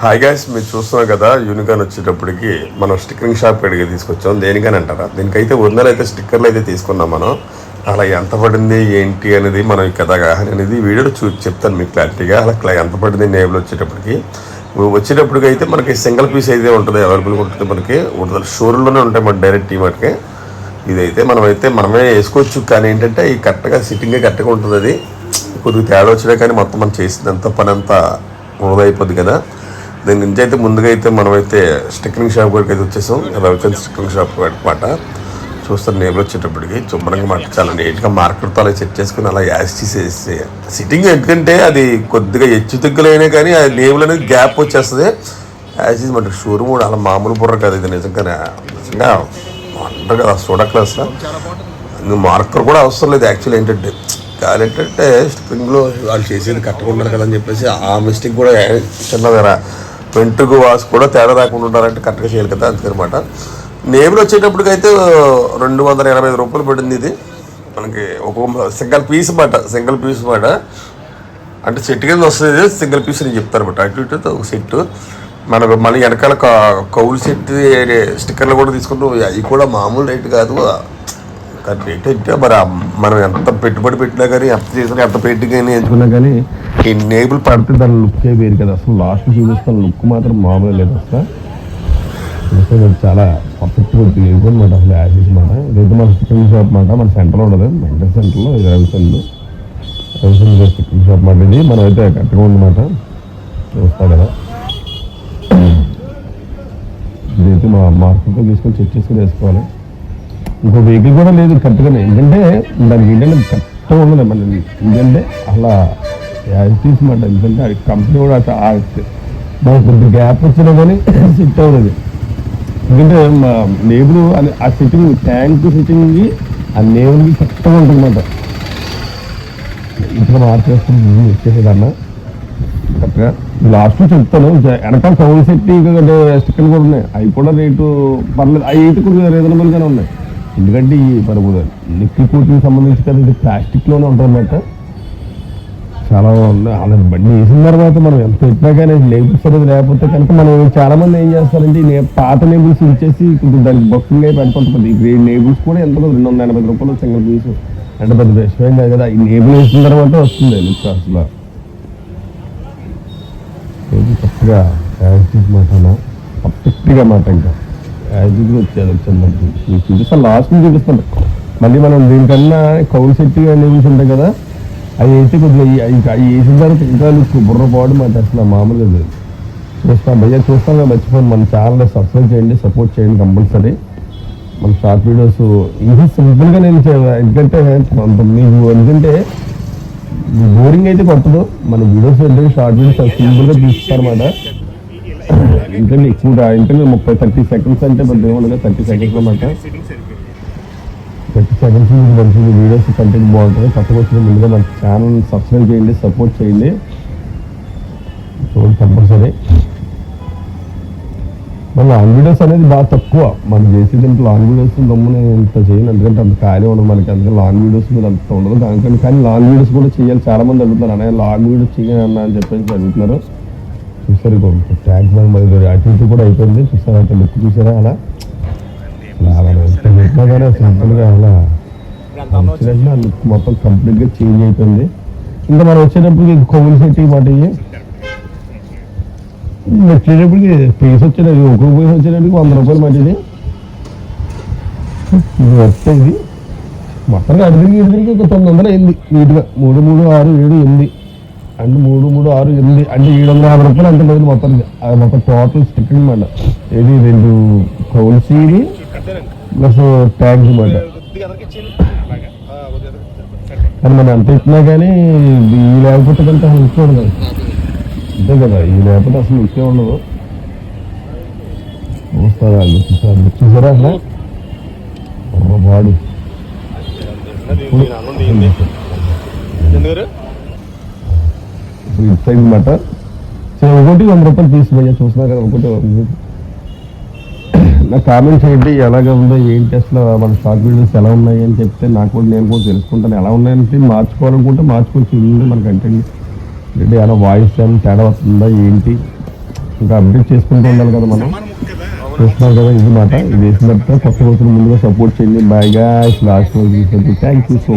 Hi guys మీరు చూస్తున్నాం కదా యూనికాన్ వచ్చేటప్పటికి మనం స్టిక్కరింగ్ షాప్ అడిగి తీసుకొచ్చాం. దేనికని అంటారా? దీనికైతే ఒరిజినల్ అయితే స్టిక్కర్లు అయితే తీసుకున్నాం మనం. అలా ఎంత పడింది ఏంటి అనేది మనం ఈ కథ అనేది వీడియోలో చూ చెప్తాను మీకు క్లారిటీగా. అలా ఎంత పడింది నేబుల్ వచ్చేటప్పటికి. వచ్చేటప్పటికి అయితే మనకి సింగిల్ పీస్ అయితే ఉంటుంది అవైలబుల్గా ఉంటుంది మనకి. ఒరిజినల్ షోరూంలోనే ఉంటాయి మన డైరెక్ట్ మనకి ఇదైతే మనమైతే మనమే వేసుకోవచ్చు. కానీ ఏంటంటే ఈ కరెక్ట్గా సిట్టింగే కరెక్ట్గా ఉంటుంది అది. కొద్దిగా తేడా వచ్చినా కానీ మొత్తం మనం చేసినంత పని అంతా వృధా అయిపోద్ది కదా. దీని నుంచి అయితే ముందుగా అయితే మనమైతే స్టిక్కరింగ్ షాప్ వరకు అయితే వచ్చేసాం. రవిచంద్ స్టిక్కరింగ్ షాప్ మాట చూస్తాను నేబుల్ వచ్చేటప్పటికి. శుభ్రంగా మాట చాలా నీట్గా మార్కెట్తో అలా సెట్ చేసుకుని అలా యాస్ చేసేసి సిట్టింగ్ ఎందుకంటే అది కొద్దిగా హెచ్చు తగ్గులైనా కానీ అది నేబుల్ అనేది గ్యాప్ వచ్చేస్తుంది. యాజ్ ఇస్ మన షోరూమ్ కూడా అలా మామూలు బుర్ర కాదు ఇది నిజంగానే. నిజంగా అంటారు కదా చూడక్కల అసలు మార్కర్ కూడా అవసరం లేదు యాక్చువల్ ఏంటంటే. కాదు ఏంటంటే స్ప్రింగ్లో వాళ్ళు చేసేది కట్టకుండా కదా అని చెప్పేసి ఆ మిస్టేక్ కూడా చిన్నదరా. వెంట్రుకు వాసు కూడా తేడా రాకుండా ఉండాలంటే కరెక్ట్గా చేయాలి కదా అందుకనమాట నేమ్లు వచ్చేటప్పటికైతే రెండు వందల ఎనభై ఐదు రూపాయలు పడింది ఇది. మనకి ఒక్కొక్క సింగిల్ పీస్ మాట సింగిల్ పీస్ మాట. అంటే సెట్ కింద వస్తుంది సింగిల్ పీస్ అని చెప్తారు అనమాట అటు ఇటు ఒక సెట్. మన మళ్ళీ వెనకాల కౌలు సెట్ స్టిక్కర్లు కూడా తీసుకుంటాం అవి కూడా మామూలు రేట్ కాదు. రేట్ అంటే మరి మనం ఎంత పెట్టుబడి పెట్టినా కానీ ఎంత చేసినా ఎంత పెట్టి కానీ ఎంచుకున్నా కానీ ఈ నేబుల్ పడితే దాని లుక్ వేరు కదా. అసలు లాస్ట్ చూపిస్తాను లుక్ మాత్రం మామూలు లేదు అసలు. చాలా పర్ఫెక్ట్ ఉంటుంది. అనమాట అసలు యాసిస్ మాట. ఇదైతే మన చికెన్ షాప్ మాట. మన సెంటర్లో ఉండదు. మెంటల్ సెంటర్లో ఇది రవిచంద్రు రవిచంద్ర చికెన్ షాప్ మాట ఇది. మనం అయితే కరెక్ట్గా ఉందన్నమాట. చూస్తా కదా. ఇదైతే మా మార్కెట్లో తీసుకొని చెక్ చేసుకుని వేసుకోవాలి. ఇంకో వెహికల్ కూడా లేదు కరెక్ట్గానే ఎందుకంటే దానికి ఏంటంటే కరెక్ట్గా ఉండదు మన ఎందుకంటే అలా యాజిటీస్ మాట ఎందుకంటే అది కంపెనీ కూడా అట్లా మనకు గ్యాప్ వచ్చినా కానీ సెట్ అవ్వదు ఎందుకంటే మా నేబుల్ అని ఆ సిట్టింగ్ ట్యాంక్ సిట్టింగ్కి ఆ నేబుల్కి కరెక్ట్గా ఉంటుందన్నమాట ఇంట్లో మార్చేస్తుంది వచ్చేసేదన్నా కరెక్ట్గా లాస్ట్ చెప్తాను వెనకాల సౌండ్ సెట్ స్టిక్కర్లు కూడా ఉన్నాయి అవి కూడా రేటు పర్లేదు అవి అయితే కూడా రీజనబుల్గానే ఉన్నాయి ఎందుకంటే ఈ మరి నిక్కి కోటింగ్ సంబంధించి కదా ఇది ప్లాస్టిక్లోనే ఉంటుందన్నమాట చాలా ఉంది అలా బండి వేసిన తర్వాత మనం ఎంత పెట్టినా కానీ లేబుల్స్ అనేది లేకపోతే కనుక మనం చాలా మంది ఏం చేస్తారంటే నే- పాత నేబుల్స్ ఇచ్చేసి కొంచెం దానికి బొక్కింగ్ అయి పెట్టుకుంటుంది ఈ నేబుల్స్ కూడా ఎంత రెండు వందల ఎనభై రూపాయలు సింగిల్ పీస్. అంటే పెద్ద విషయం కాదు కదా. ఈ నేబుల్ వేసిన తర్వాత వస్తుంది లుక్ అసలు. చక్కగా కరెక్ట్గా యాజిటీస్ మాట పర్ఫెక్ట్గా మాట ఇంకా. యాజిటీస్ వచ్చేది వచ్చింది. చూపిస్తాను లాస్ట్ చూపిస్తాను. మళ్ళీ మనం దీనికన్నా కౌలు సెట్ నేబుల్స్ ఉంటాయి కదా అవి వేసి కొద్దిగా ఇంకా అవి వేసిన తర్వాత ఇంకా బుర్ర పోవడం మాట అసలు మామూలుగా లేదు. చూస్తాం భయ్యా చూస్తాను మర్చిపోయింది మన ఛానల్ సబ్స్క్రైబ్ చేయండి సపోర్ట్ చేయండి కంపల్సరీ మన షార్ట్ వీడియోస్ ఇది సింపుల్గా నేను ఎందుకంటే మీకు ఎందుకంటే బోరింగ్ అయితే కొట్టదు. మన వీడియోస్ ఏంటంటే షార్ట్ వీడియోస్ సింపుల్గా తీస్తారన్నమాట. ఇంకా ఎక్కువ ఇంకా ముప్పై థర్టీ సెకండ్స్ అంటే పెద్ద ఏమన్నా థర్టీ సెకండ్స్ అన్నమాట. సెకండ్స్ మీకు మంచి వీడియోస్ కంటెంట్ బాగుంటుంది. కొత్తగా వచ్చిన ముందుగా మన ఛానల్ సబ్స్క్రైబ్ చేయండి సపోర్ట్ చేయండి. చూడండి కంపల్సరీ మన లాంగ్ వీడియోస్ అనేది బాగా తక్కువ. మనం చేసే దీంట్లో లాంగ్ వీడియోస్ దమ్ము నేను ఇంత చేయను. ఎందుకంటే అంత ఖాళీ ఉండదు మనకి. అందుకని లాంగ్ వీడియోస్ మీద అంత ఉండదు. దానికని కానీ లాంగ్ వీడియోస్ కూడా చేయాలి. చాలా మంది అడుగుతున్నారు అనే లాంగ్ వీడియోస్ చేయాలి అన్న అని చెప్పేసి అడుగుతున్నారు. చూసారు ట్యాగ్ మరి అటు ఇటు కూడా అయిపోయింది. చూసారా? అంటే లుక్ చూసారా? అలా? అలా సింపుల్గా అలా మొత్తం కంప్లీట్గా చేంజ్ అయిపోయింది ఇంకా మనం వచ్చేటప్పుడు కొవ్వులు సెట్ మాట వచ్చేటప్పటికి ఫీజు వచ్చేటప్పుడు ఒక్కొక్క ఫీజు వచ్చేటప్పటికి వంద రూపాయలు మంచిది ఇది వస్తే ఇది మొత్తం అడిగిరికి ఇడిగిరికి ఒక తొమ్మిది వందలు అయింది నీట్గా మూడు మూడు ఆరు ఏడు ఎనిమిది అంటే మూడు మూడు ఆరు ఎనిమిది అంటే ఏడు వందల యాభై రూపాయలు అంత లేదు మొత్తం అది మొత్తం టోటల్ స్టిక్కింగ్ మాట ఇది రెండు కౌలు ప్లస్ ట్యాగ్స్ మాట కానీ మనం ఎంత ఇచ్చినా కానీ ఈ లేకపోతే కనుక అసలు ఇచ్చే ఉండదు అంతే కదా ఈ లేకపోతే అసలు ఇచ్చే ఉండదు. చూస్తారా చూసారా చూసారా అసలు? బాడు. ఇప్పుడు ఇటు సైడ్ మాట సరే ఒకటి వంద రూపాయలు తీసుకుపోయా చూసినా కదా ఒకటి నా నాకు కామెంట్ ఎలాగ ఉందో ఏంటి అసలు మన షార్ట్ వీడియోస్ ఎలా ఉన్నాయి అని చెప్తే నాకు కూడా నేను కూడా తెలుసుకుంటాను. ఎలా ఉన్నాయంటే మార్చుకోవాలనుకుంటే మార్చుకోవచ్చు. ఉంది మన కంటెంట్ అంటే ఎలా వాయిస్ ఏమైనా తేడా వస్తుందా ఏంటి? ఇంకా అప్డేట్ చేసుకుంటూ ఉండాలి కదా మనం. చూస్తున్నారు కదా ఇది మాట. ఇది వేసిన తర్వాత కొత్త రోజులు ముందుగా సపోర్ట్ చేయండి. బాయ్ లాస్ట్ రోజు థ్యాంక్ యూ సో